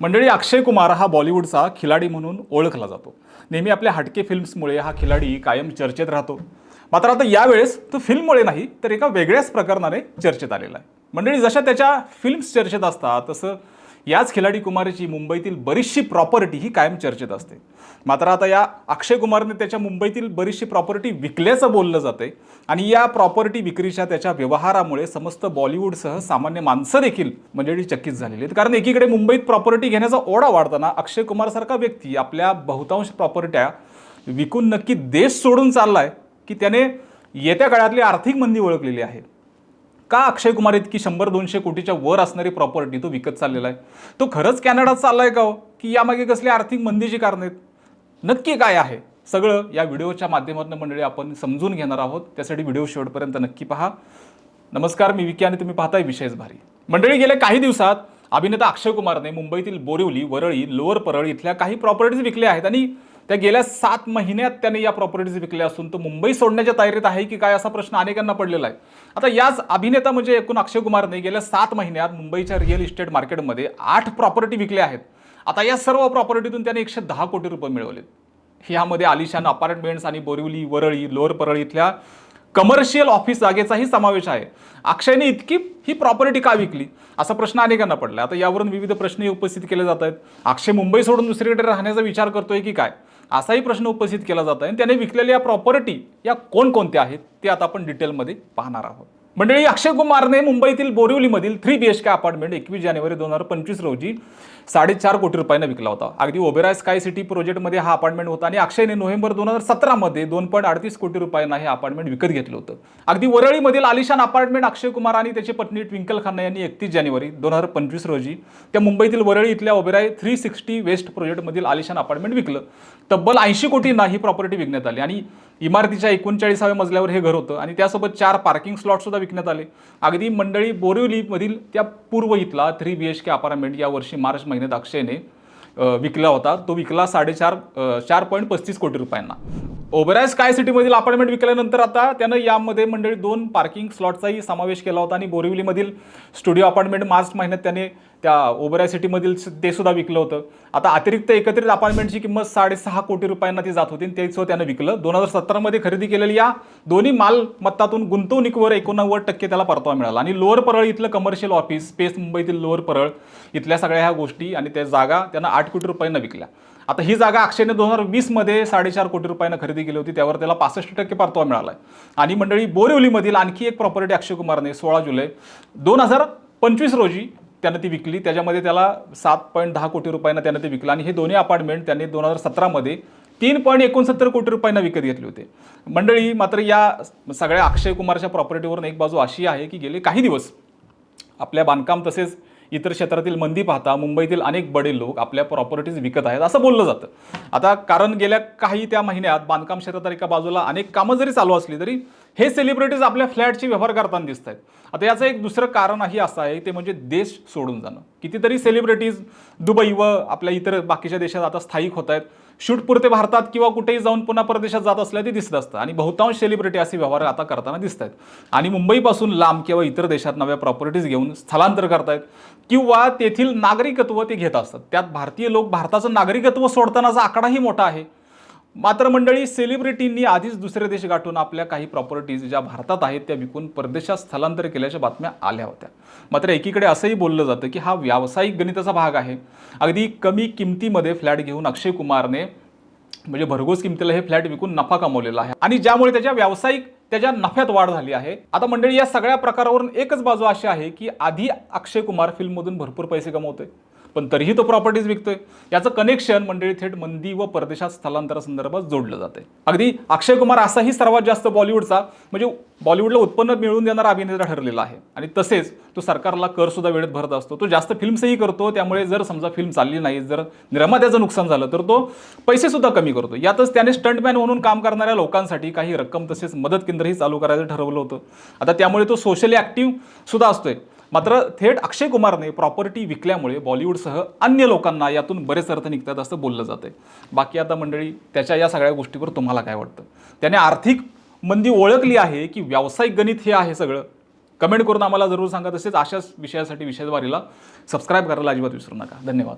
मंडळी अक्षय कुमार हा बॉलिवूडचा खिलाडी म्हणून ओळखला जातो. नेहमी आपल्या हटके फिल्म्समुळे हा खिलाडी कायम चर्चेत राहतो. मात्र आता यावेळेस तो फिल्ममुळे नाही तर एका वेगळ्याच प्रकरणाने चर्चेत आलेला आहे. मंडळी जशा त्याच्या फिल्म्स चर्चेत असतात तसं याच खिलाडी कुमारची मुंबईतील बरीचशी प्रॉपर्टी ही कायम चर्चेत असते. मात्र आता या अक्षय कुमारने त्याच्या मुंबईतील बरीचशी प्रॉपर्टी विकल्याचं बोललं जाते आणि या प्रॉपर्टी विक्रीच्या त्याच्या व्यवहारामुळे समस्त बॉलिवूडसह सामान्य माणसं देखील मंडळी चकित झालेली आहेत. कारण एकीकडे मुंबईत प्रॉपर्टी घेण्याचा ओढा वाढताना अक्षय कुमारसारखा व्यक्ती आपल्या बहुतांश प्रॉपर्ट्या विकून नक्की देश सोडून चाललाय की त्याने येत्या काळातली आर्थिक मंदी ओळखलेली आहे. का अक्षय कुमार इतकी शंभर दोनशे कोटीच्या वर असणारी प्रॉपर्टी तो विकत चाललेला आहे? तो खरंच कॅनडात चाललाय का हो? की यामागे कसली आर्थिक मंदीची कारणं आहेत? नक्की काय आहे? सगळं या व्हिडिओच्या माध्यमातून मंडळी आपण समजून घेणार आहोत. त्यासाठी व्हिडिओ शेवटपर्यंत नक्की पहा. नमस्कार मी विकी आणि तुम्ही पाहताय विशेष भारी. मंडळी गेल्या काही दिवसात अभिनेता अक्षय कुमारने मुंबईतील बोरिवली वरळी लोअर परळी इथल्या काही प्रॉपर्टीज विकल्या आहेत आणि त्या गेल्या सात महिन्यात त्याने या प्रॉपर्टीज विकल्या असून तो मुंबई सोडण्याच्या तयारीत आहे की काय असा प्रश्न अनेकांना पडलेला आहे. आता याच अभिनेता म्हणजे एकूण अक्षय कुमारने गेल्या सात महिन्यात मुंबईच्या रिअल इस्टेट मार्केटमध्ये आठ प्रॉपर्टी विकल्या आहेत. आता या सर्व प्रॉपर्टीतून त्याने एकशे दहा कोटी रुपये मिळवलेत. यामध्ये आलिशान अपार्टमेंट्स आणि बोरिवली वरळी लोअर परळी इथल्या कमर्शियल ऑफिस जागेचाही समावेश आहे. अक्षयने इतकी ही प्रॉपर्टी का विकली? असा प्रश्न अनेकांना पडला आता यावरून विविध प्रश्नही उपस्थित केले जात आहेत. अक्षय मुंबई सोडून दुसरीकडे राहण्याचा विचार करतोय की काय? असाही प्रश्न उपस्थित केला जात आहे आणि त्याने विकलेल्या प्रॉपर्टी या कोणकोणत्या आहेत ते आता आपण डिटेलमध्ये पाहणार आहोत. मंडळी अक्षय कुमारने मुंबईतील बोरिवलीमधील three B H K apartment एकवीस जानेवारी दोन हजार पंचवीस रोजी साडेचार कोटी रुपयांना विकला होता. अगदी ओबेराय स्काय सिटी प्रोजेक्टमध्ये हा अपार्टमेंट होता आणि अक्षयने नोव्हेंबर दोन हजार सतरामध्ये दोन पॉईंट अडतीस कोटी रुपयांना हे अपार्टमेंट विकत घेतलं होतं. अगदी वरळीमधील आलिशान अपार्टमेंट अक्षय कुमार आणि त्याची पत्नी ट्विंकल खन्ना यांनी एकतीस जानेवारी दोन हजार पंचवीस रोजी त्या मुंबईतील वरळी इथल्या ओबेराय थ्री सिक्स्टी वेस्ट प्रोजेक्टमधील आलिशान अपार्टमेंट विकलं. तब्बल ऐंशी कोटींना ही प्रॉपर्टी विकण्यात आली आणि इमारतीच्या एकोणचाळीसाव्या मजल्यावर हे घर होतं आणि त्यासोबत चार पार्किंग स्लॉटसुद्धा विकण्यात आले. अगदी मंडळी बोरिवलीमधील त्या पूर्व इथला three B H K apartment या वर्षी मार्च महिन्यात अक्षयने विकला होता. तो विकला साडेचार चार पॉईंट पस्तीस कोटी रुपयांना. ओबराय स्काय सिटीमधील अपार्टमेंट विकल्यानंतर आता त्यानं यामध्ये मंडळी दोन पार्किंग स्लॉटचाही समावेश केला होता आणि बोरिवलीमधील स्टुडिओ अपार्टमेंट मार्च महिन्यात त्याने त्या ओबराय सिटीमधील ते सुद्धा विकलं होतं. आता अतिरिक्त एकत्रित अपार्टमेंटची किंमत साडेसहा कोटी रुपयांना ती जात होती आणि तेच त्यानं विकलं. दोन हजार सतरामध्ये खरेदी केलेली या दोन्ही मालमत्तातून गुंतवणुकीवर एकोणनव्वद टक्के त्याला परतावा मिळाला. आणि लोअर परळ इथलं कमर्शियल ऑफिस स्पेस मुंबईतील लोअर परळ इथल्या सगळ्या ह्या गोष्टी आणि त्या जागा त्यांना आठ कोटी रुपयांना विकल्या. आता ही जागा अक्षयने दोन हजार वीसमध्ये साडेचार कोटी रुपयांना खरेदी केली होती त्यावर त्याला पासष्ट टक्के परतावा मिळाला आहे आणि मंडळी बोरिवलीमधील आणखी एक प्रॉपर्टी अक्षय कुमारने सोळा जुलै दोन हजार पंचवीस रोजी त्यानं ती विकली. त्याच्यामध्ये त्याला सात पॉईंट दहा कोटी रुपयांना त्यानं ते विकलं. आणि हे दोन्ही अपार्टमेंट त्यांनी दोन हजार सतरामध्ये तीन पॉईंट एकोणसत्तर कोटी रुपयांना विकत घेतले होते. मंडळी मात्र या सगळ्या अक्षय कुमारच्या प्रॉपर्टीवरून एक बाजू अशी आहे की गेले काही दिवस आपल्या बांधकाम तसेच इतर क्षेत्रातील मंदी पाहता मुंबईतील अनेक बडे लोक आपल्या प्रॉपर्टीज विकत आहेत असं बोललं जातं. आता कारण गेल्या काही त्या महिन्यात बांधकाम क्षेत्रात एका बाजूला अनेक कामं जरी चालू असली तरी हे सेलिब्रिटीज आपल्या फ्लॅटचे व्यवहार करताना दिसत आहेत आता याचं एक दुसरं कारणही असं आहे ते म्हणजे देश सोडून जाणं. कितीतरी सेलिब्रिटीज दुबई व आपल्या इतर बाकीच्या देशात आता स्थायिक होत आहेत शूट पुरते भारतात किंवा कुठेही जाऊन पुन्हा परदेशात जात असल्या ते दिसत असतं. आणि बहुतांश सेलिब्रिटी असे व्यवहार आता करताना दिसत आहेत आणि मुंबईपासून लांब किंवा इतर देशात नव्या प्रॉपर्टीज घेऊन स्थलांतर करतायत. किंवा तेथील नागरिकत्व ते घेत असतात. त्यात भारतीय लोक भारताचं नागरिकत्व सोडतानाचा आकडाही मोठा आहे. मात्र मंडळी सेलिब्रिटींनी आधीच दुसरे देश गाठून आपल्या काही प्रॉपर्टीज ज्या भारतात आहेत त्या विकून परदेशात स्थलांतर केल्याच्या बातम्या आल्या होत्या. मात्र एकीकडे असंही बोललं जातं की हा व्यावसायिक गणिताचा भाग आहे. अगदी कमी किमतीमध्ये फ्लॅट घेऊन अक्षय कुमारने म्हणजे भरघोस किमतीला हे फ्लॅट विकून नफा कमवलेला आहे. आणि ज्यामुळे त्याच्या व्यावसायिक त्याच्या नफ्यात वाढ झाली आहे. आता मंडळी या सगळ्या प्रकारावरून एकच बाजू अशी आहे की आधी अक्षय कुमार फिल्ममधून भरपूर पैसे कमवतोय. पण तरीही तो प्रॉपर्टीज विकतोय. याचं कनेक्शन मंडळी थेट मंदी व परदेशात स्थलांतरासंदर्भात जोडलं जाते अगदी अक्षय कुमार असाही सर्वात जास्त बॉलिवूडचा म्हणजे बॉलिवूडला उत्पन्न मिळवून देणारा अभिनेता ठरलेला आहे. आणि तसेच तो सरकारला कर सुद्धा वेळेत भरत असतो. तो जास्त फिल्म्सही करतो. त्यामुळे जर समजा फिल्म चालली नाही जर निर्मात्याचं नुकसान झालं तर तो पैसे सुद्धा कमी करतो. यातच त्याने स्टंटमॅन म्हणून काम करणाऱ्या लोकांसाठी काही रक्कम तसेच मदत केंद्रही चालू करायचं ठरवलं होतं. आता त्यामुळे तो सोशली ॲक्टिव्ह सुद्धा असतोय. मात्र थेट अक्षय कुमारने प्रॉपर्टी विकल्यामुळे बॉलिवूडसह अन्य लोकांना यातून बरेच अर्थ निघतात असं बोललं जातंय. बाकी आता मंडळी त्याच्या या सगळ्या गोष्टीवर तुम्हाला काय वाटतं? त्याने आर्थिक मंदी ओळखली आहे की व्यावसायिक गणित हे आहे सगळं? कमेंट करून आम्हाला जरूर सांगा. तसेच अशाच विषयासाठी विषयवारीला सबस्क्राईब करायला अजिबात विसरू नका. धन्यवाद.